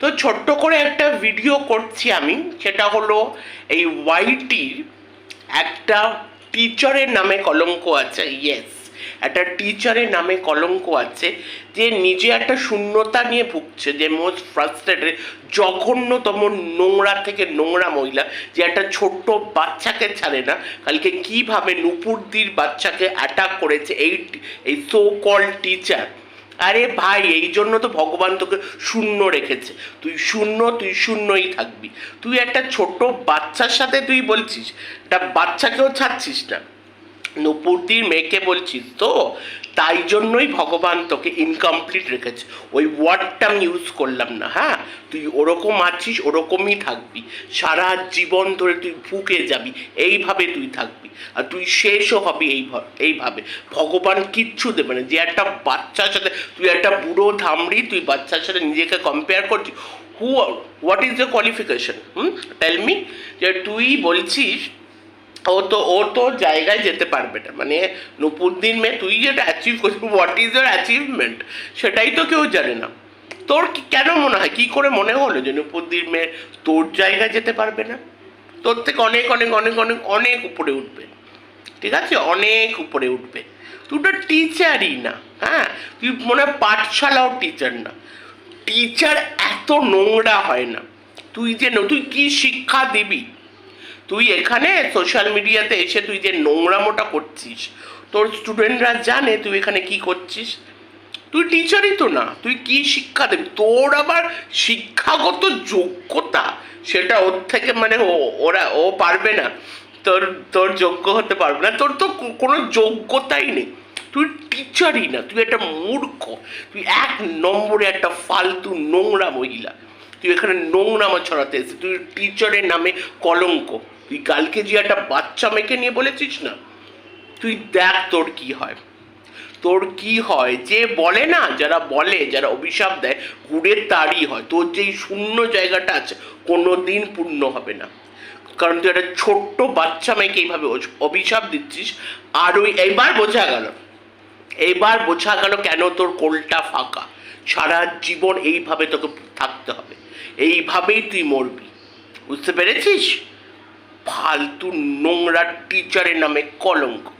তো ছোট্ট করে একটা ভিডিও করছি আমি, সেটা হলো এই ওয়াইটির একটা টিচারের নামে কলঙ্ক আছে ইয়েস একটা টিচারের নামে কলঙ্ক আছে, যে নিজে একটা শূন্যতা নিয়ে ভুগছে, যে মোস্ট ফ্রাস্ট্রেটেড জঘন্যতম নোংরা থেকে নোংরা মহিলা, যে একটা ছোট্ট বাচ্চাকে ছাড়ে না। কালকে কীভাবে নুপুরদির বাচ্চাকে অ্যাটাক করেছে এই এই সো কল টিচার আরে ভাই, এই জন্য তো ভগবান তোকে শূন্য রেখেছে। তুই শূন্য, তুই শূন্যই থাকবি। তুই একটা ছোট বাচ্চার সাথে তুই বলছিস, একটা বাচ্চাকেও ছাড়ছিস না। নপুরদির মেয়েকে বলছিস তো তাই জন্যই ভগবান তোকে ইনকমপ্লিট রেখেছে। ওই ওয়ার্ডটা আমি ইউজ করলাম না হ্যাঁ? তুই ওরকম আছিস, ওরকমই থাকবি। সারা জীবন ধরে তুই ভুকে যাবি, এইভাবে তুই থাকবি। আর তুই শেষও হবি এই এইভাবে। ভগবান কিচ্ছু দেবে না। যে একটা বাচ্চার সাথে, তুই একটা বুড়ো ধামড়ি, তুই বাচ্চার সাথে নিজেকে কম্পেয়ার করছিস who what is the qualification hmm? Tell me যে তুই বলছিস ও তো ও তো জায়গায় যেতে পারবে না। মানে নুপুরদিন মেয়ে তুই যেটা অ্যাচিভ করছিস হোয়াট ইজ ইয়ার অ্যাচিভমেন্ট সেটাই তো কেউ জানে না। তোর কি, কেন মনে হয়? কী করে মনে হলো যে নুপুরদিন মেয়ে তোর জায়গায় যেতে পারবে না? তোর থেকে অনেক অনেক অনেক অনেক অনেক উপরে উঠবে। ঠিক আছে? অনেক উপরে উঠবে। তুই তো টিচারই না হ্যাঁ? তুই মনে হয় পাঠশালাও টিচার না। টিচার এত নোংরা হয় না। তুই যে তুই কি শিক্ষা দিবি? তুই এখানে সোশ্যাল মিডিয়াতে এসে তুই যে নোংরামোটা করছিস, তোর স্টুডেন্টরা জানে তুই এখানে কি করছিস? তুই টিচারই তো না, তুই কি শিক্ষা দেবি? তোর আবার শিক্ষাগত যোগ্যতা, সেটা ওর থেকে মানে ও- ওরা, ও পারবে না। তোর তোর যোগ্য হতে পারবে না। তোর তো কোনো যোগ্যতাই নেই। তুই টিচারই না, তুই একটা মূর্খ। তুই এক নম্বরে একটা ফালতু নোংরা মহিলা। তুই এখানে নোংরামা ছড়াতে এসেছিস। তুই টিচারের নামে কলঙ্ক। তুই কালকে যে একটা বাচ্চা মেয়েকে নিয়ে বলেছিস না? তুই দেখ তোর কি হয়। তোর কি হয়? যে বলে না, যারা বলে, যারা অভিশাপ দেয় ঘুরে তারই হয়। তোর যেই শূন্য জায়গাটা আছে কোনো দিন পূর্ণ হবে না। কারণ তুই একটা ছোট্ট বাচ্চা মেয়েকে এইভাবে অভিশাপ দিচ্ছিস, আর ওই এইবার বোঝা গেল। এইবার বোঝা গেল কেন তোর কোলটা ফাঁকা। সারা জীবন এইভাবে তোকে থাকতে হবে। এইভাবেই তুই মরবি। বুঝতে পেরেছিস? ফালতু নোংরা টিচারের নামে কলঙ্ক।